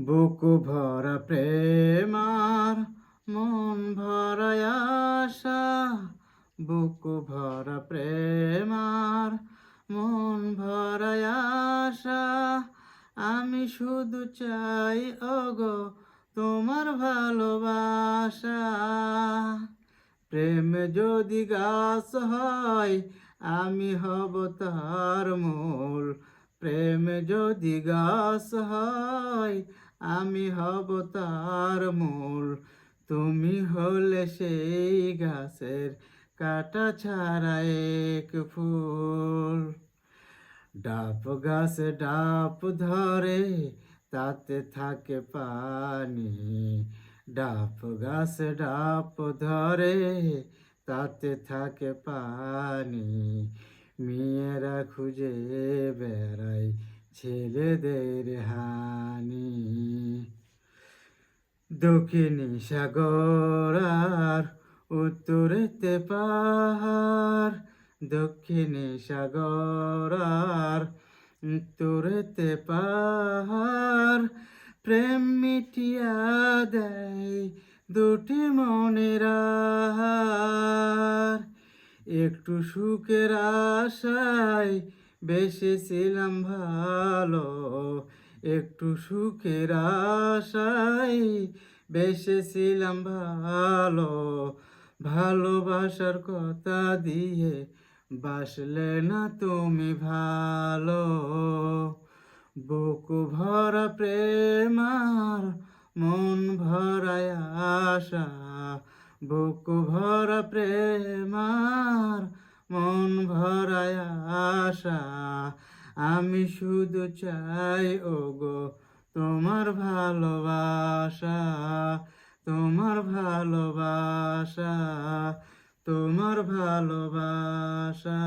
বুক ভরা প্রেমার মন ভরা বুক ভরা প্রেমার মন ভরা আমি শুধু চাই, ওগো, তোমার ভালোবাসা। প্রেম যদি গাছ হয়, আমি হব তার মূল। প্রেম যদি গাছ হয় আমি হব তার মূল। তুমি হলে সেই গাছের কাটা ছাড়া এক ফুল। ডাব গাছে ডাব ধরে, তাতে থাকে পানি। ডাব গাছে ডাব ধরে, তাতে থাকে পানি। মেয়েরা খুঁজে বেড়ায় ছেলেদের হানি দক্ষিণী সাগর আর উত্তরেতে পাহাড়। দক্ষিণী সাগর আর উত্তরেতে পাহাড়। প্রেম মিটিয়া দেয় দুটি মনের একটু সুখের আশায় বেসেছিলাম ভালো একটু সুখের আশায় বেসেছিলাম ভালো, ভালোবাসার কথা দিয়ে বাসলে না তুমি ভালো। বুক ভরা প্রেমার মন ভরা আশা, বুক ভরা প্রেমার মন ভরা আশা। আমি শুধু চাই ওগো তোমার ভালোবাসা তোমার ভালোবাসা তোমার ভালোবাসা।